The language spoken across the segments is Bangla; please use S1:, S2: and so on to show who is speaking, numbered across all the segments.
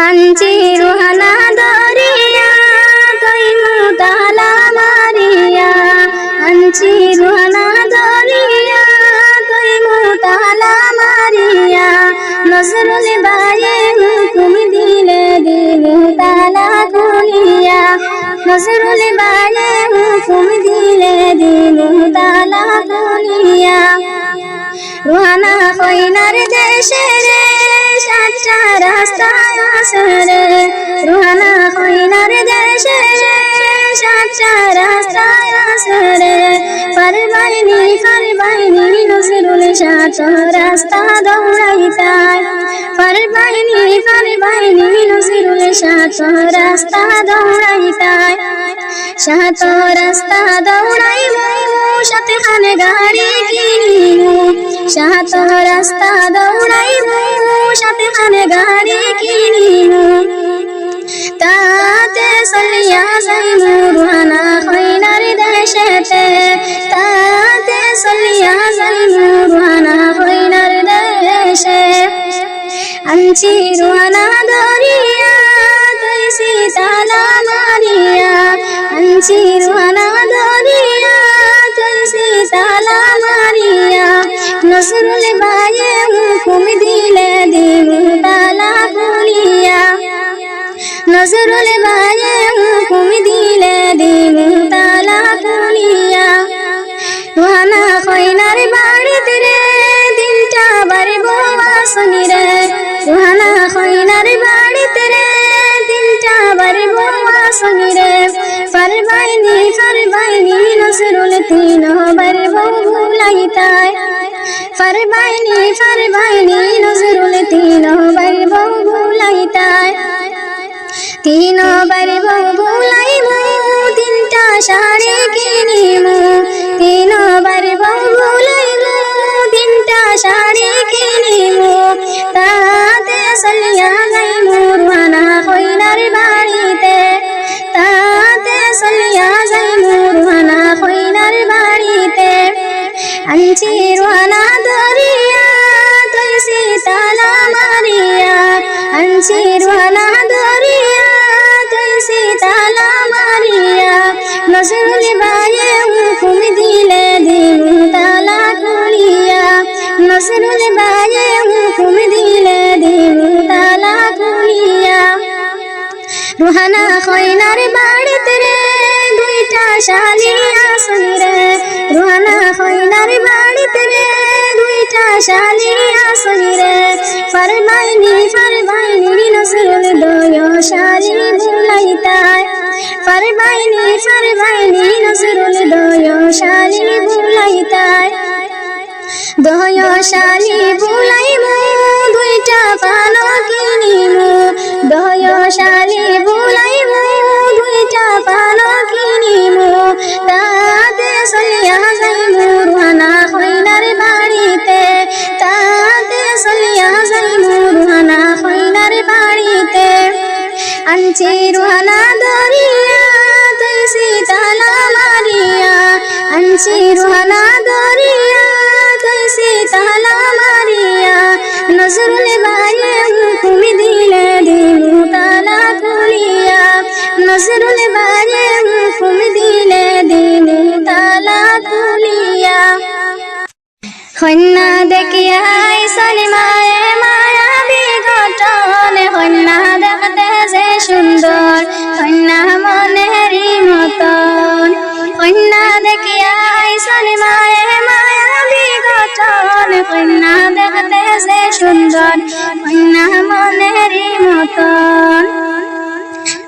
S1: আঞ্চি রুহানা দরিয়া কই মুতালা মারিয়া আঞ্চি রুহানা দরিয়া কই মুতালা মারিয়া নজরুল বায়ে হুকুম দিলে দিল তালা খুলিয়া নজরুল বায়ে হুকুম দিলে দিল রুহানা কইনার দেশে রে সাতটা রাস্তা আছে রে রুহানা কইনার দেশে সাতটা রাস্তা আছে রে পারবাইনি পারবাইনি নজরুল সাত রাস্তা দৌড়াইতাই পারবাইনি পারবাইনি নজরুল সাত রাস্তা দৌড়াইতাই সাত রাস্তা দৌড়াইমু সাথে খানে গাড়ি কিনিমু সাত রাস্তা দৌড়াইমু সাথে খানে গাড়ি কিনিমু তাতে সলিয়া যাইমু রুহানা হইনার দেশেতে। তাতে সলিয়া যাইমু রুহানা নজরুল বায়ে হুকুম দিলে দিমু তালা খুলিয়া। রুহানা কইনার বাড়িতে রে দিনটা বাড়িব আসনি রে। রুহানা কইনার বাড়িতে রে দিনটা বাড়িব আসনি রে। ফারবাইনি ফারবাইনি নজরুল তিন বাড়িব ভুলাইতাই ফারবাইনি ফারবাইনি নজরুল তিন বাড়িব ভুলাইতাই তিন বাড়িব ভুলাইমু তিনটা শাড়ি কিনিমু তিন বাড়িব ভুলাইমু তিনটা শাড়ি কিনিমু তাতে চলিয়া যাইমু রুহানা কইনার বাড়িতে তাতে চলিয়া যাইমু রুহানা কইনার বাড়িতে। আনছি রুহানা দরিয়া তুই সীতালা মারিয়া। আনছি রুহানা নজরুল বাজে হুকুম দিলে দিন তালা খুলিয়া রুহানা খয়নার বাড়িতে রে, দুইটা শালি আসন রে। রুহানা খয়নার বাড়িতে রে, দুইটা শালি আসন রে। ফরমাইনি ফারবাইনি দয় শালি ভুলাইমু দুইটা পানো কিনিমু। দয় শালি ভুলাইমু দুইটা পানো কিনিমু। তাতে চলিয়া যাইমু রুহানা কইনার বাড়িতে। তাতে চলিয়া যাইমু রুহানা কইনার বাড়িতে। আনছি রুহানা দরিয়া দেখতে সে সুন্দর, কন্যা মনের মতন।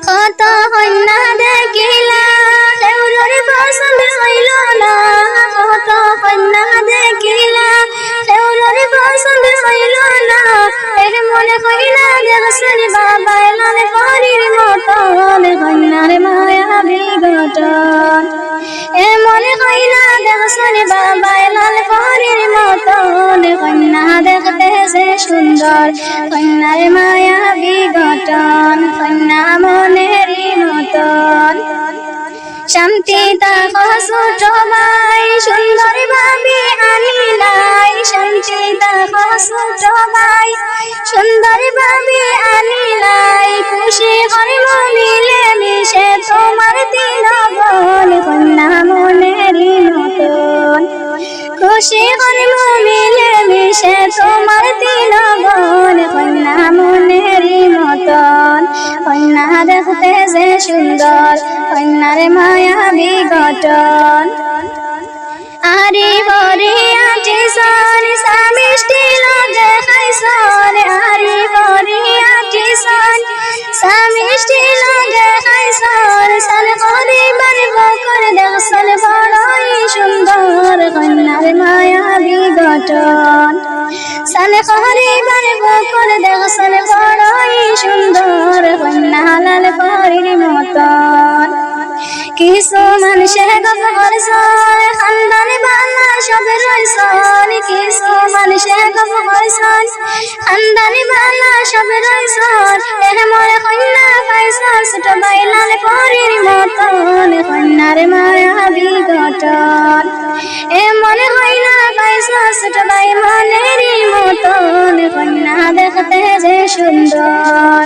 S1: কত কন্যা দেখিলা দেউরের পছন্দ হইল না। কত কন্যা দেখিলা হইল না, এর মনে কইলা দেখছেন বাবা এলান পরির কন্যার মায়া বিঘটন। এ মনে কইলা দেখছেন বাবা এলান পরির কন্যা দেখতে যে সুন্দর, কন্যার মায়া বিঘটন, কন্যা মনেরই মতন। শান্তি তাকো ছোট ভাই সুন্দর ভাবে আনিলাই শান্তি দেব ছোটলাই তোমার দিন বল কন্যা মনের মতন। খুশি হইব মিলে কন্যা মনের মতন। কন্যা দেখতে যে সুন্দর, কন্যার মায়া বিঘটন। আরে আটে সন সামিষ্টি লগে খাইছন আরে বরে আটে সন সামিষ্টি লগে খাইছন সাল করে বারব করে দেখছন বড়ই সুন্দর কন্যার মায়াবী গঠন সাল করে বারব করে দেখছন বড়ই সুন্দর কন্যা লাল পরির মতন। কিছু মানুষের গপ করছন খানদানে বাংলা সব রইছন কিছু মানুষের গপ করছন খানদানে বাংলা সব রইছন এর মরে কন্যা পাইছন ছোট বাইলাল পরির মতন কন্যার এ মনে হয় না বাই মনেরই মতন কন্যা দেখতে যে সুন্দর।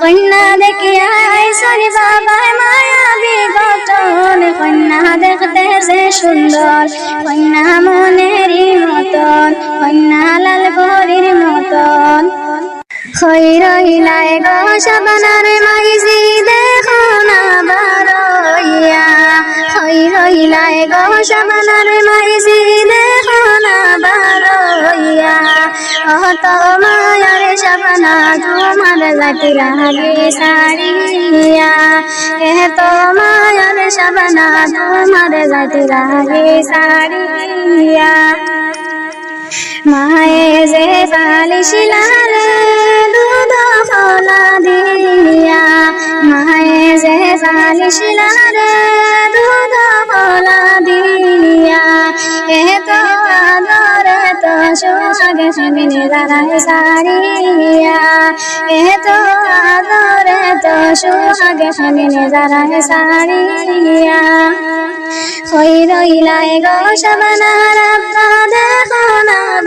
S1: কন্যা দেখিয়া আইসরি বাবাই মায়া বিঘটন কন্যা দেখতে যে সুন্দর কন্যা মনেরই মতন, কন্যা লাল পরির মতন। খৈরইলায় গো সবনার মাইজি দেখো না বারইয়া খৈরইলায় গো সবনার মাইজি দেখো না বারইয়া অত মায়ার সবনা তোমার জাতি লাগে সারিয়া। এ তো মায়ার সবনা তোমার জাতি লাগে সারিয়া। মায়ে যে পালিশিলার দুধ ফলা দিয়া, মায়ে যে পালিশিলার দুধ ফলা দিয়া। তো আদর তো সোহাগ সামিনে দাঁড়ায় সারিয়া। এ তো আদর তো সোহাগ সামিনে দাঁড়ায় সারিয়া। হই রইলাই গো সবনার দেখো না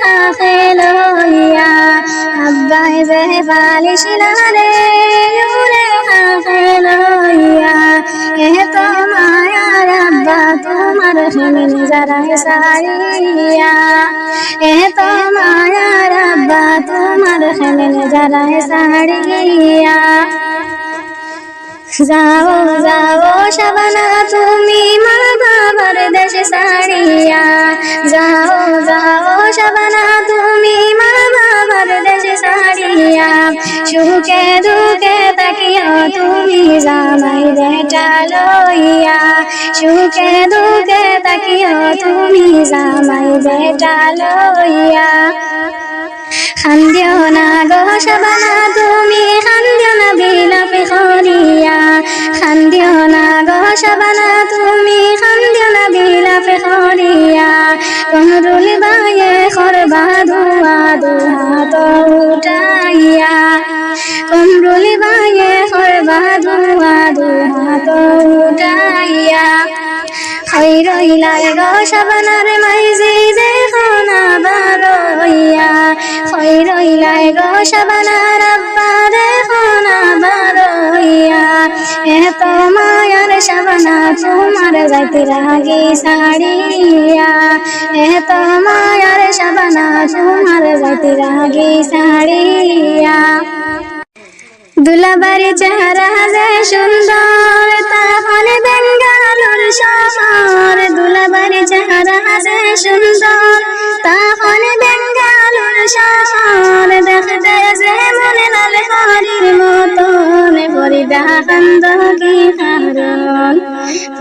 S1: হাতে লইয়া আব্বাই যে বালিশিলার উড়ে হাতে লইয়া এ তো মায়ার আব্বা তোমার হেমিন যারা সারিয়া এ তো মায়ার আব্বা তোমার হেমিন যারা সারিয়া যাও যাও শাবানা তুমি মা বাবার দেশে সারিয়া যাও যাও শাবানা তুমি মা বাবার দেশে সারিয়া সুখে দুঃখে তাকিয়া তুমি জামাই বেটা লইয়া। সুখে দুঃখে তাকিয়া তুমি জামাই বেটা লইয়া। খান্দিও না গো শাবানা তুমি খান্দিও না বিলাপে খরিয়া খান্দিও না গো শাবানা তুমি খান্দিও না বিলাপে খরিয়া কমরুল বায়ে খরবা ধোয়া দুহাত উঠাইয়া। কমরুল বায়ে খরবা ধোয়া দুহাত উঠাইয়া। হই রইলাই গো শাবানার মাইজি না হই রইলাই গো শাবানার আব্বা দেখো না বারইয়া এত মায়ার শাবানা তোমার যাইতে রাগে সাড়িয়া এত মায়ার শাবানা তোমার যাইতে রাগে সাড়িয়া দুলাবাড়ি চেহারা যে সুন্দর তখন বেঙ্গালোর শহর। দুলাবাড়ি চেহারা যে সুন্দর তখন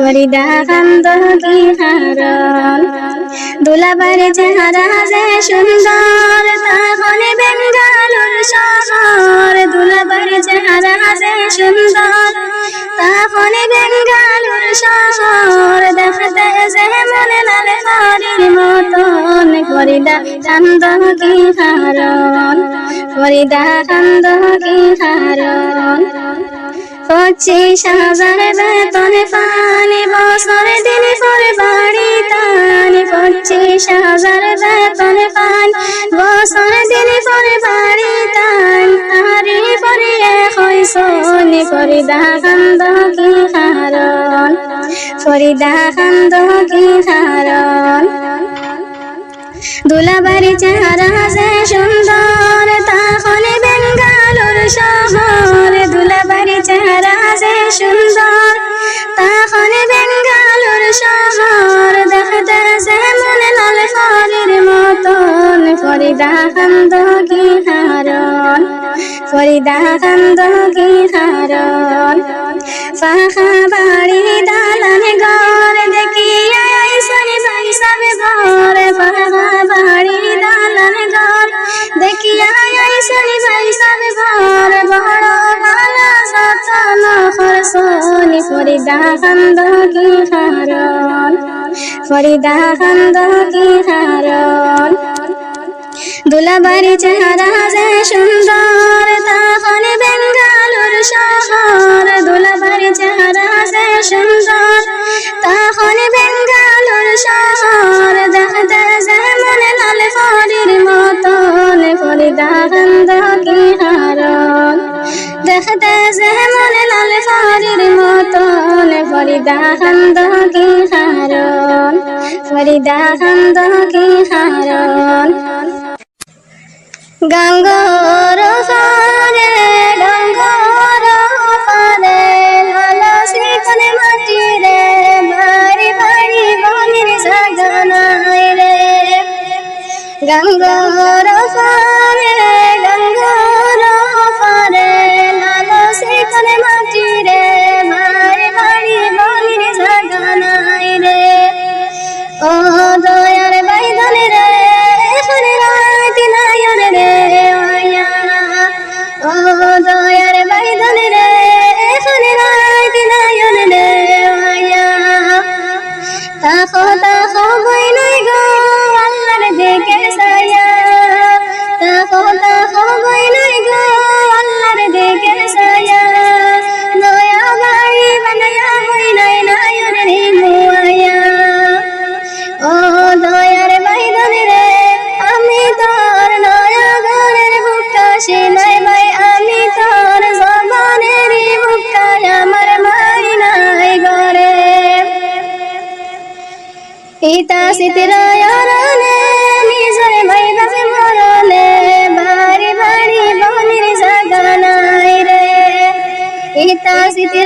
S1: ফরিদা কান্দ কি হারণ দুলাবাড়ি চেহারা যে সুন্দর তখন বেঙ্গালোর শহর। দুলাবাড়ি চেহারা যে সুন্দর তখন বেঙ্গালোর শহর। দেখতে যে মনে লাল হরির মতন। ফরিদা কান্দ কি হারণ ফরিদা কান্দ কি হারণ পঁচিশ হাজার বেতনে পানি, বছরে দিনে পরে বাড়ি টানি। পঁচিশ হাজার বেতনে পান, বছরে দিনে পরে বাড়ি টান। আরে পরে হয় সোনে ফরিদা কান্দ কি হারণ? ফরিদা কান্দ কি হারণ? দুলাবাড়ি চেহারা সে সুন্দর, তা হলে বেঙ্গালুর শহর। দুলাবাড়ি চেহারা সে সুন্দর, তা হলে বেঙ্গালুর শহর। দেখতে সে মনে লাল ফরির মতন। ফরিদা কান্দ কি হারণ? ফরিদা কান্দ কি হারণ? ফাঁকা বাড়ি দালানে গা সারি ভাই সাবে ফরিদা কি হারন ফরিদা কান্দ কি হারন দুলাবাড়ি চেহারা যায় 两个 Hijita, si te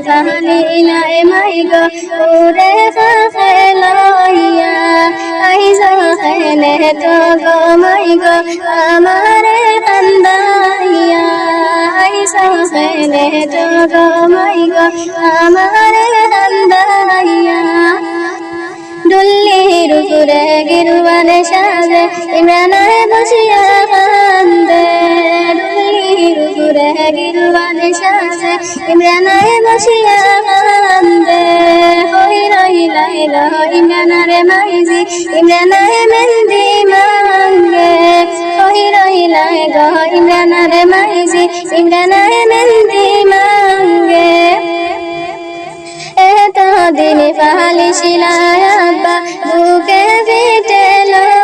S1: বালি লাই মাই গো উরে লইয়া আই জখনে তো গো মাই গো আমারে কান্দাইয়া আই জখনে তো গো মাই গো আমারে কান্দাইয়া গিরুয়ানে সাজে ইমরানায় বসিয়া কান্দে ডুল্লির উপরে গিরুয়ানে সাজে ইমরানায় বসিয়া কান্দে হই রহিলাই গো ইমরানারে মাইজি ইমরানায় মেহেন্দি মাঙ্গে হই রহিলাই গো ইমরানারে মাইজি ইমরানায় মেহেন্দি মাঙ্গে এত দিন পালি শিলায়াব্বা বুকে এত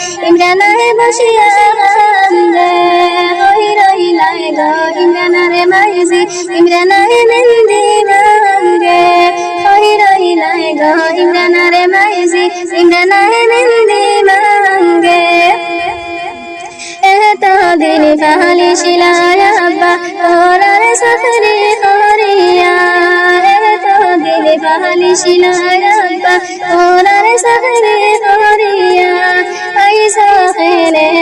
S1: সাজে ইমরানায় বসিয়া কান্দে হই রহিলাই গো ইমরানারে মাইজি ইমরানায় মেহেন্দি মাঙ্গে হই রহিলাই গো ইমরানারে মাইজি ইমরানায় মেহেন্দি মাঙ্গে এত দিন কালি শিলায়াব্বা ওরার সখরি করিয়া। এত দিন কালি শিলায়াব্বা ওরার সখরি করিয়া।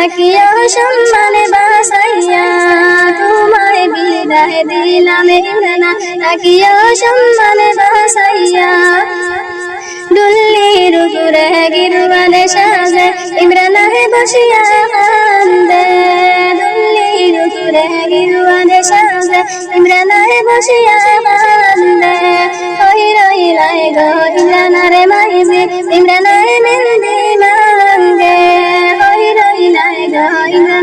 S1: ইমরানা তাকিও সম্মানে বাসাইয়া, তোমায় বিদায় দিলাম ইমরানা তাকিও সম্মানে বাসাইয়া, দুল্লির উপরে গিরুয়ানে সাজে ইমরানায় বসিয়া কান্দে। দুল্লির উপরে গিরুয়ানে সাজে ইমরানায় বসিয়া কান্দে। হই রহিলাই গো ইমরানারে মাইজি ইমরানায় মেহেন্দি মাঙ্গে। لا إله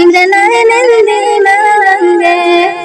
S1: إلا أنا رمزي